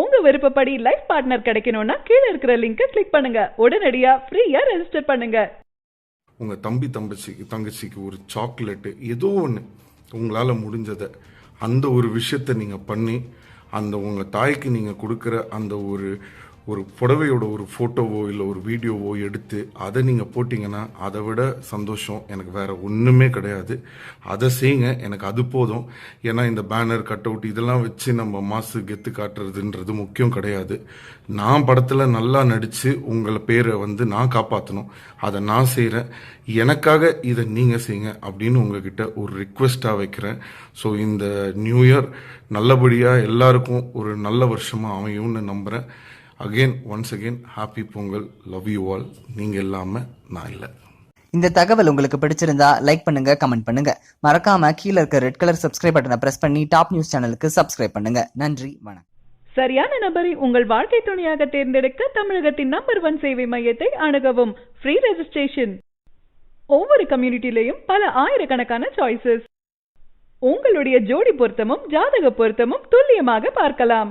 உங்க விருப்பப்படி life partner கிடைக்கணும்னா கீழே இருக்கிற லிங்கை கிளிக் பண்ணுங்க. உடனடியா ஃப்ரீயா ரெஜிஸ்டர் பண்ணுங்க. உங்கள் தம்பி தங்கச்சிக்கு தங்கச்சிக்கு ஒரு சாக்லேட்டு ஏதோ ஒன்று உங்களால் முடிஞ்சதை அந்த ஒரு விஷயத்தை நீங்கள் பண்ணி அந்த உங்கள் தாய்க்கு நீங்கள் கொடுக்குற அந்த ஒரு ஒரு புடவையோட ஒரு ஃபோட்டோவோ இல்லை ஒரு வீடியோவோ எடுத்து அதை நீங்கள் போட்டிங்கன்னா அதை விட சந்தோஷம் எனக்கு வேறு ஒன்றுமே கிடையாது. அதை செய்யுங்க எனக்கு அது போதும். ஏன்னா இந்த பேனர் கட் அவுட் இதெல்லாம் வச்சு நம்ம மாசு கெத்து காட்டுறதுன்றது முக்கியம் கிடையாது. நான் படத்தில் நல்லா நடித்து உங்களை பேரை வந்து நான் காப்பாற்றணும் அதை நான் செய்கிறேன் எனக்காக இதை நீங்கள் செய்யுங்க அப்படின்னு உங்ககிட்ட ஒரு ரிக்வெஸ்ட்டாக வைக்கிறேன். ஸோ இந்த நியூ இயர் நல்லபடியாக எல்லாருக்கும் ஒரு நல்ல வருஷமாக அமையும்னு நம்புகிறேன் again once again happy Pongal love you all நீங்கள் இல்லாமல் நான் இல்லை. இந்த தகவல் உங்களுக்கு பிடிச்சிருந்தா லைக் பண்ணுங்க கமெண்ட் பண்ணுங்க. மறக்காம கீழே இருக்க ரெட் கலர் சப்ஸ்கிரைப் பட்டனை பிரஸ் பண்ணி டாப் நியூஸ் சேனலுக்கு சப்ஸ்கிரைப் பண்ணுங்க. நன்றி வணக்கம். சரியான நபரை உங்கள் வாழ்க்கை துணையாக தேர்ந்தெடுக்க தமிழகத்தின் நம்பர் ஒன் சேவை மையத்தை அணுகவும். ஃப்ரீ ரெஜிஸ்ட்ரேஷன் ஒவ்வொரு கம்யூனிட்டிலையும் பல ஆயிரக்கணக்கான சாய்ஸஸ் உங்களுடைய ஜோடி பொருத்தமும் ஜாதக பொருத்தமும் துல்லியமாக பார்க்கலாம்.